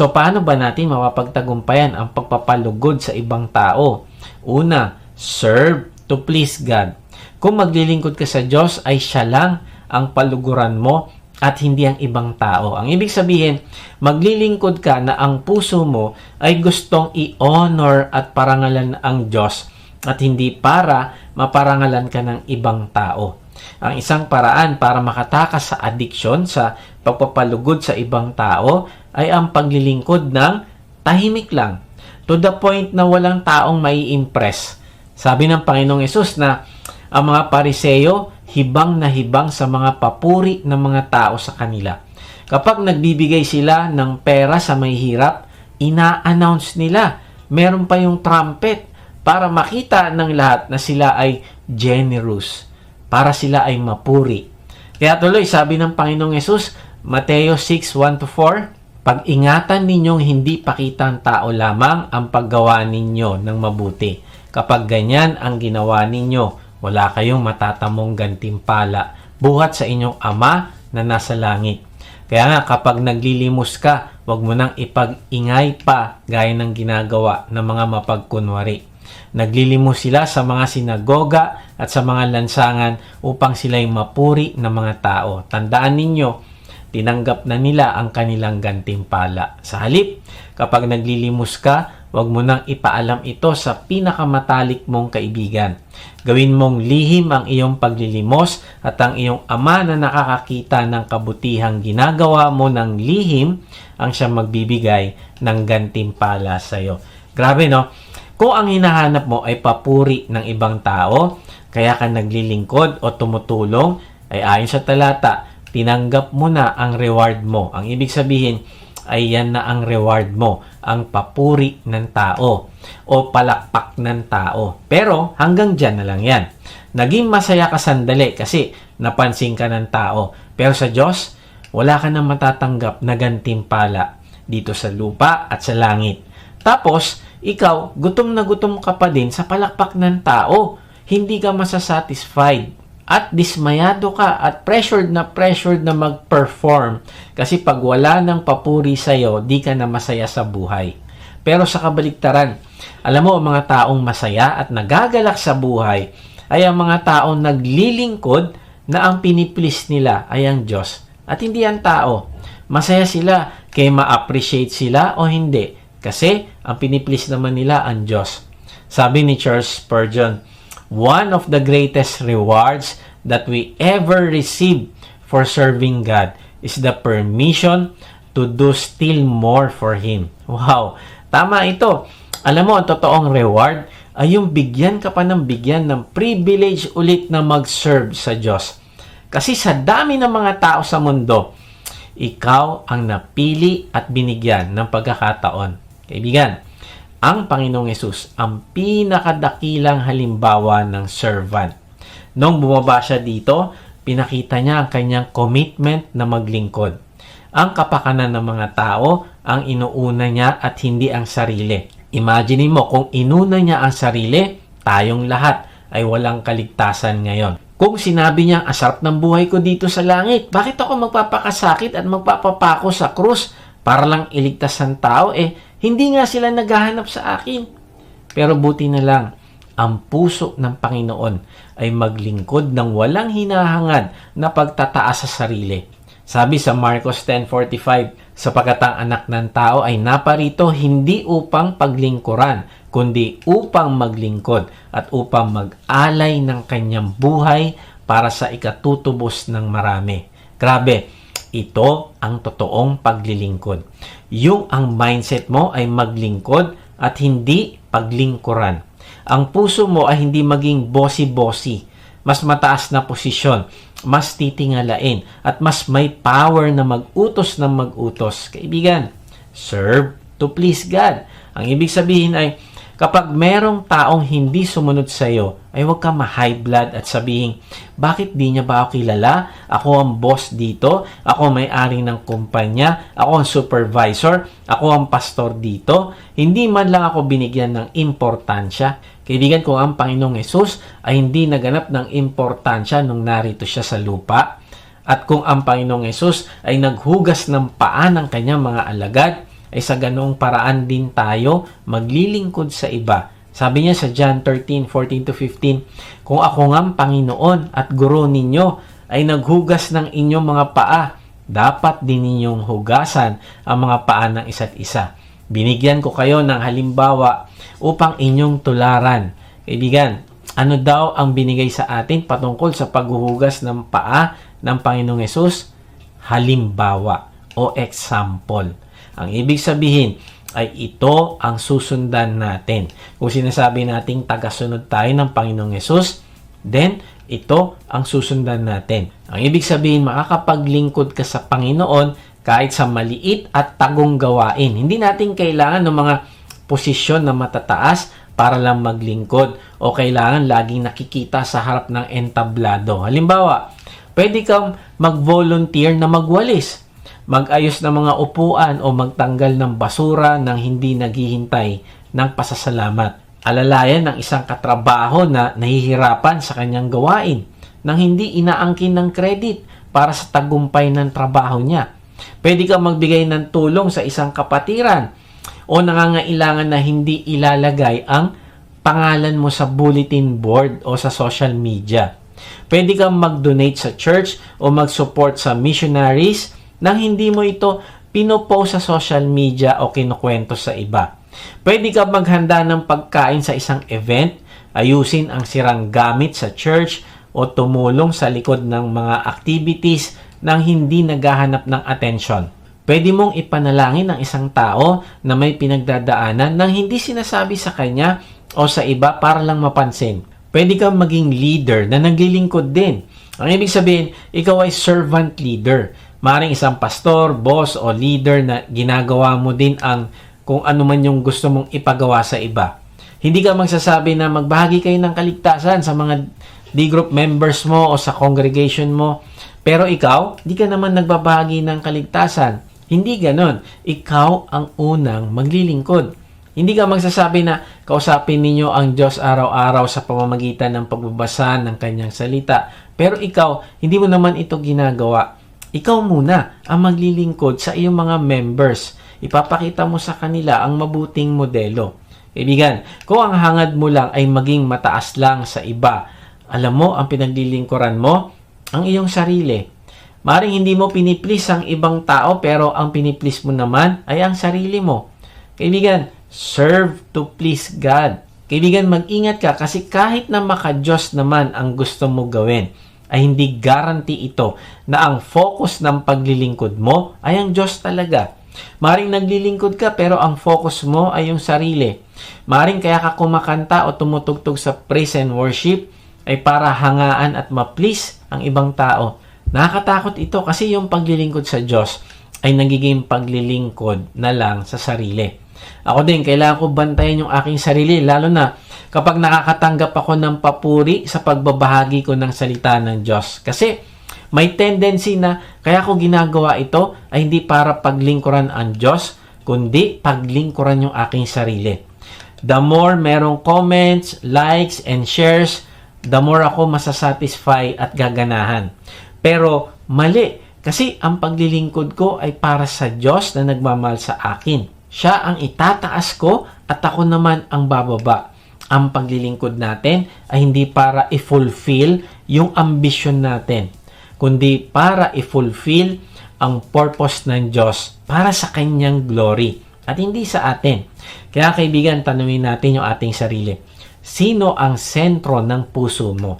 So, paano ba natin mapapagtagumpayan ang pagpapalugod sa ibang tao? Una, serve to please God. Kung maglilingkod ka sa Diyos, ay siya lang ang paluguran mo at hindi ang ibang tao. Ang ibig sabihin, maglilingkod ka na ang puso mo ay gustong i-honor at parangalan ang Diyos at hindi para maparangalan ka ng ibang tao. Ang isang paraan para makatakas sa addiction, sa pagpapalugod sa ibang tao, ay ang paglilingkod ng tahimik lang. To the point na walang taong mai impress Sabi ng Panginoong Yesus na ang mga pariseyo, hibang na hibang sa mga papuri ng mga tao sa kanila. Kapag nagbibigay sila ng pera sa may hirap, ina-announce nila. Meron pa yung trumpet para makita ng lahat na sila ay generous, para sila ay mapuri. Kaya tuloy, sabi ng Panginoong Yesus, Mateo 6, 1-4, Pag-ingatan ninyong hindi pakita ang tao lamang ang paggawa ninyo ng mabuti. Kapag ganyan ang ginawa ninyo, wala kayong matatamong gantimpala buhat sa inyong ama na nasa langit. Kaya nga kapag naglilimos ka, wag mo nang ipag-ingay pa gaya ng ginagawa ng mga mapagkunwari. Naglilimos sila sa mga sinagoga at sa mga lansangan upang sila'y mapuri ng mga tao. Tandaan ninyo, tinanggap na nila ang kanilang gantimpala. Sa halip, kapag naglilimos ka, Huwag mo nang ipaalam ito sa pinakamatalik mong kaibigan. Gawin mong lihim ang iyong paglilimos at ang iyong ama na nakakakita ng kabutihang ginagawa mo ng lihim ang siyang magbibigay ng gantimpala sa iyo. Grabe no? Kung ang hinahanap mo ay papuri ng ibang tao, kaya ka naglilingkod o tumutulong, ay ayon sa talata, tinanggap mo na ang reward mo. Ang ibig sabihin, ay yan na ang reward mo, ang papuri ng tao o palakpak ng tao. Pero hanggang dyan na lang yan. Naging masaya ka sandali kasi napansin ka ng tao. Pero sa Diyos, wala ka nang matatanggap na gantimpala dito sa lupa at sa langit. Tapos, ikaw, gutom na gutom ka pa din sa palakpak ng tao. Hindi ka masasatisfied at dismayado ka at pressured na pressured na mag-perform kasi pag wala ng papuri sa iyo, di ka na masaya sa buhay. Pero sa kabaligtaran, alam mo, ang mga taong masaya at nagagalak sa buhay ay ang mga taong naglilingkod na ang piniplis nila ay ang Diyos at hindi ang tao. Masaya sila kay ma-appreciate sila o hindi kasi ang piniplis naman nila ang Diyos. Sabi ni Charles Spurgeon, one of the greatest rewards that we ever receive for serving God is the permission to do still more for Him. Wow! Tama ito. Alam mo, ang totoong reward ay yung bigyan ka pa ng bigyan ng privilege ulit na mag-serve sa Diyos. Kasi sa dami ng mga tao sa mundo, ikaw ang napili at binigyan ng pagkakataon. Kaibigan, ang Panginoong Yesus ang pinakadakilang halimbawa ng servant. Nung bumaba siya dito, pinakita niya ang kanyang commitment na maglingkod. Ang kapakanan ng mga tao ang inuuna niya at hindi ang sarili. Imagine mo kung inuna niya ang sarili, tayong lahat ay walang kaligtasan ngayon. Kung sinabi niya, asarap ng buhay ko dito sa langit, bakit ako magpapakasakit at magpapapako sa krus para lang iligtas ang tao? Eh, hindi nga sila naghahanap sa akin. Pero buti na lang, ang puso ng Panginoon ay maglingkod ng walang hinahangad na pagtataas sa sarili. Sabi sa Marcos 10.45, sapagkat ang anak ng tao ay naparito hindi upang paglingkuran, kundi upang maglingkod at upang mag-alay ng kanyang buhay para sa ikatutubos ng marami. Grabe, ito ang totoong paglilingkod. Yung ang mindset mo ay maglingkod at hindi paglingkuran. Ang puso mo ay hindi maging bossy-bossy, mas mataas na posisyon, mas titingalain, at mas may power na mag-utos ng mag-utos. Kaibigan, serve to please God. Ang ibig sabihin ay, Kapag merong taong hindi sumunod sa iyo, ay huwag ka ma-high blood at sabihin, bakit di niya ba ako kilala? Ako ang boss dito, ako may-ari ng kumpanya, ako ang supervisor, ako ang pastor dito. Hindi man lang ako binigyan ng importansya. Kaibigan ko ang Panginoong Yesus ay hindi naganap ng importansya nung narito siya sa lupa. At kung ang Panginoong Yesus ay naghugas ng paa ng kanyang mga alagad, ay sa ganoong paraan din tayo maglilingkod sa iba. Sabi niya sa John 13, 14 to 15, Kung ako nga'ng Panginoon at guro ninyo ay naghugas ng inyong mga paa, dapat din ninyong hugasan ang mga paa ng isa't isa. Binigyan ko kayo ng halimbawa upang inyong tularan. Kaibigan, ano daw ang binigay sa atin patungkol sa paghuhugas ng paa ng Panginoong Yesus? Halimbawa o example. Ang ibig sabihin ay ito ang susundan natin. Kung sinasabi nating tagasunod tayo ng Panginoong Yesus, then ito ang susundan natin. Ang ibig sabihin, makakapaglingkod ka sa Panginoon kahit sa maliit at tagong gawain. Hindi natin kailangan ng mga posisyon na matataas para lang maglingkod o kailangan laging nakikita sa harap ng entablado. Halimbawa, pwede kang mag-volunteer na magwalis, magayos ng mga upuan o magtanggal ng basura nang hindi naghihintay ng pasasalamat. Alalayan ng isang katrabaho na nahihirapan sa kanyang gawain nang hindi inaangkin ng credit para sa tagumpay ng trabaho niya. Pwede kang magbigay ng tulong sa isang kapatiran o nangangailangan na hindi ilalagay ang pangalan mo sa bulletin board o sa social media. Pwede kang mag-donate sa church o mag-support sa missionaries nang hindi mo ito pinopost sa social media o kinukwento sa iba. Pwede ka maghanda ng pagkain sa isang event, ayusin ang sirang gamit sa church o tumulong sa likod ng mga activities nang hindi naghahanap ng atensyon. Pwede mong ipanalangin ng isang tao na may pinagdadaanan nang hindi sinasabi sa kanya o sa iba para lang mapansin. Pwede kang maging leader na naglilingkod din. Ang ibig sabihin, ikaw ay servant leader. Maring isang pastor, boss o leader na ginagawa mo din ang kung ano man yung gusto mong ipagawa sa iba. Hindi ka magsasabi na magbahagi kayo ng kaligtasan sa mga D-group members mo o sa congregation mo. Pero ikaw, hindi ka naman nagbabahagi ng kaligtasan. Hindi ganon. Ikaw ang unang maglilingkod. Hindi ka magsasabi na kausapin ninyo ang Diyos araw-araw sa pamamagitan ng pagbabasa ng kanyang salita. Pero ikaw, hindi mo naman ito ginagawa. Ikaw muna ang maglilingkod sa iyong mga members. Ipapakita mo sa kanila ang mabuting modelo. Kaibigan, kung ang hangad mo lang ay maging mataas lang sa iba, alam mo ang pinaglilingkuran mo? Ang iyong sarili. Maring hindi mo piniplis ang ibang tao pero ang piniplis mo naman ay ang sarili mo. Kaibigan, serve to please God. Kaibigan, mag-ingat ka kasi kahit na maka-Diyos naman ang gusto mo gawin, ay hindi guarantee ito na ang focus ng paglilingkod mo ay ang Diyos talaga. Maring naglilingkod ka pero ang focus mo ay yung sarili. Maring kaya ka kumakanta o tumutugtog sa praise and worship ay para hangaan at ma-please ang ibang tao. Nakakatakot ito kasi yung paglilingkod sa Diyos ay nagiging paglilingkod na lang sa sarili. Ako din, kailangan ko bantayan yung aking sarili, lalo na kapag nakakatanggap ako ng papuri sa pagbabahagi ko ng salita ng Diyos. Kasi may tendency na kaya ko ginagawa ito ay hindi para paglingkuran ang Diyos, kundi paglingkuran yung aking sarili. The more merong comments, likes, and shares, the more ako masasatisfy at gaganahan. Pero mali, kasi ang paglilingkod ko ay para sa Diyos na nagmamahal sa akin. Siya ang itataas ko at ako naman ang bababa. Ang paglilingkod natin ay hindi para i-fulfill yung ambisyon natin, kundi para i-fulfill ang purpose ng Diyos para sa kanyang glory at hindi sa atin. Kaya kaibigan, tanungin natin yung ating sarili. Sino ang sentro ng puso mo?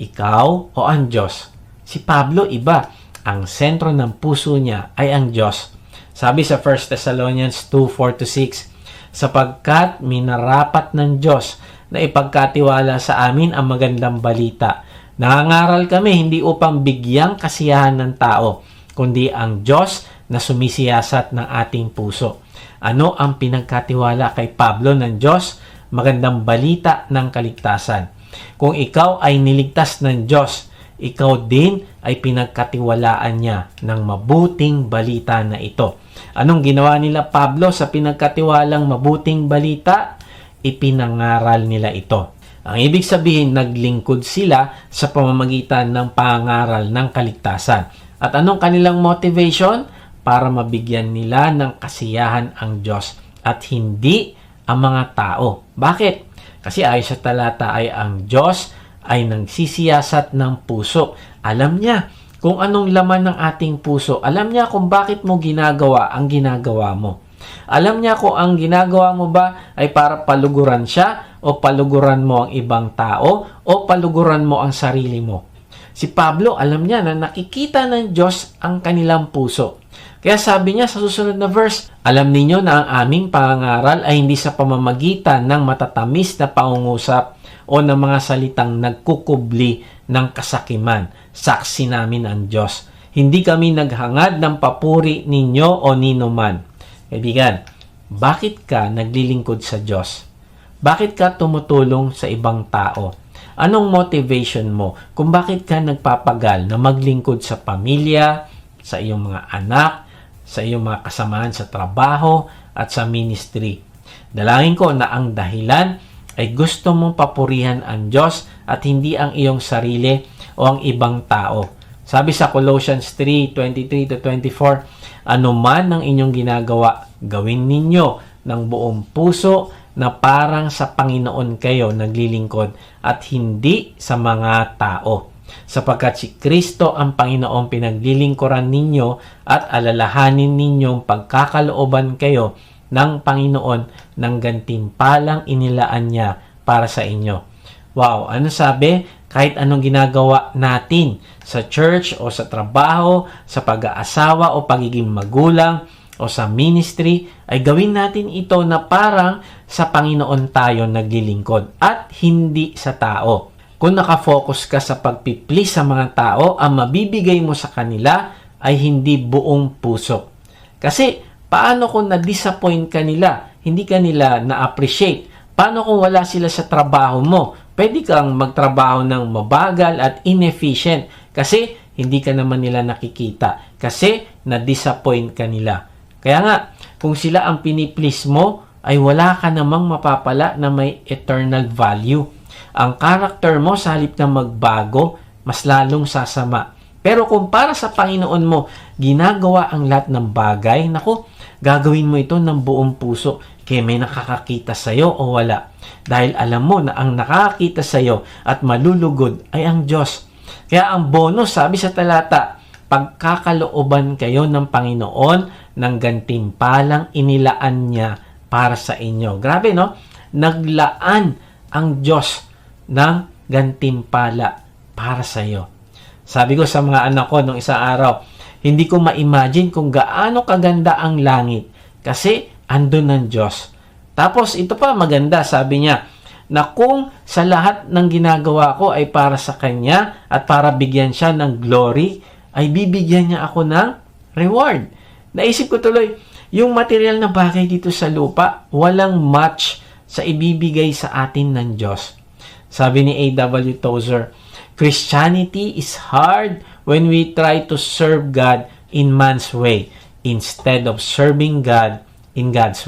Ikaw o ang Diyos? Si Pablo iba. Ang sentro ng puso niya ay ang Diyos. Sabi sa 1 Thessalonians 2:4-6, sapagkat minarapat ng Diyos na ipagkatiwala sa amin ang magandang balita. Nangangaral kami hindi upang bigyang kasiyahan ng tao, kundi ang Diyos na sumisiyasat ng ating puso. Ano ang pinagkatiwala kay Pablo ng Diyos? Magandang balita ng kaligtasan. Kung ikaw ay niligtas ng Diyos, ikaw din ay pinagkatiwalaan niya ng mabuting balita na ito. Anong ginawa nila Pablo sa pinagkatiwalang mabuting balita? Ipinangaral nila ito. Ang ibig sabihin, naglingkod sila sa pamamagitan ng pangaral ng kaligtasan. At anong kanilang motivation? para mabigyan nila ng kasiyahan ang Diyos at hindi ang mga tao. Bakit? Kasi ayon sa talata ay ang Diyos ay nagsisiyasat ng puso. Alam niya kung anong laman ng ating puso. Alam niya kung bakit mo ginagawa ang ginagawa mo. Alam niya kung ang ginagawa mo ba ay para paluguran siya o paluguran mo ang ibang tao o paluguran mo ang sarili mo. Si Pablo, alam niya na nakikita ng Diyos ang kanilang puso. Kaya sabi niya sa susunod na verse, Alam ninyo na ang aming pangangaral ay hindi sa pamamagitan ng matatamis na pangungusap o ng mga salitang nagkukubli ng kasakiman. Saksi namin ang Diyos. Hindi kami naghangad ng papuri ninyo o ninuman. Kaibigan, bakit ka naglilingkod sa Diyos? Bakit ka tumutulong sa ibang tao? Anong motivation mo kung bakit ka nagpapagal na maglingkod sa pamilya, sa iyong mga anak, sa iyong mga kasamahan sa trabaho at sa ministry? Dalangin ko na ang dahilan ay gusto mong papurihan ang Diyos at hindi ang iyong sarili o ang ibang tao. Sabi sa Colossians 3:23 to 24, ano man ang inyong ginagawa, gawin ninyo ng buong puso na parang sa Panginoon kayo naglilingkod at hindi sa mga tao. Sapagkat si Kristo ang Panginoong pinaglilingkuran ninyo at alalahanin ninyong pagkakalooban kayo ng Panginoon ng gantimpalang inilaan niya para sa inyo. Wow, ano sabi? Kahit anong ginagawa natin sa church o sa trabaho, sa pag-aasawa o pagiging magulang o sa ministry, ay gawin natin ito na parang sa Panginoon tayo naglilingkod at hindi sa tao. Kung nakafocus ka sa pagpiplease sa mga tao, ang mabibigay mo sa kanila ay hindi buong puso. Kasi paano kung na-disappoint ka nila, hindi ka nila na-appreciate? Paano kung wala sila sa trabaho mo? Pwede kang magtrabaho ng mabagal at inefficient kasi hindi ka naman nila nakikita. Kasi na-disappoint ka nila. Kaya nga, kung sila ang piniplease mo, ay wala ka namang mapapala na may eternal value. Ang character mo sa halip na magbago, mas lalong sasama. Pero kung para sa Panginoon mo, ginagawa ang lahat ng bagay, nako, gagawin mo ito ng buong puso. Kaya may nakakakita sa'yo o wala. Dahil alam mo na ang nakakakita sa'yo at malulugod ay ang Diyos. Kaya ang bonus, sabi sa talata, pagkakalooban kayo ng Panginoon ng gantimpalang inilaan niya para sa inyo. Grabe, no? Naglaan ang Diyos ng gantimpala para sa iyo. Sabi ko sa mga anak ko nung isang araw, hindi ko ma-imagine kung gaano kaganda ang langit kasi andun ng Diyos. Tapos ito pa maganda, sabi niya, na kung sa lahat ng ginagawa ko ay para sa Kanya at para bigyan siya ng glory, ay bibigyan niya ako ng reward. Naisip ko tuloy, yung material na bagay dito sa lupa, walang match sa ibibigay sa atin ng Diyos. Sabi ni A.W. Tozer, Christianity is hard when we try to serve God in man's way instead of serving God in God's way.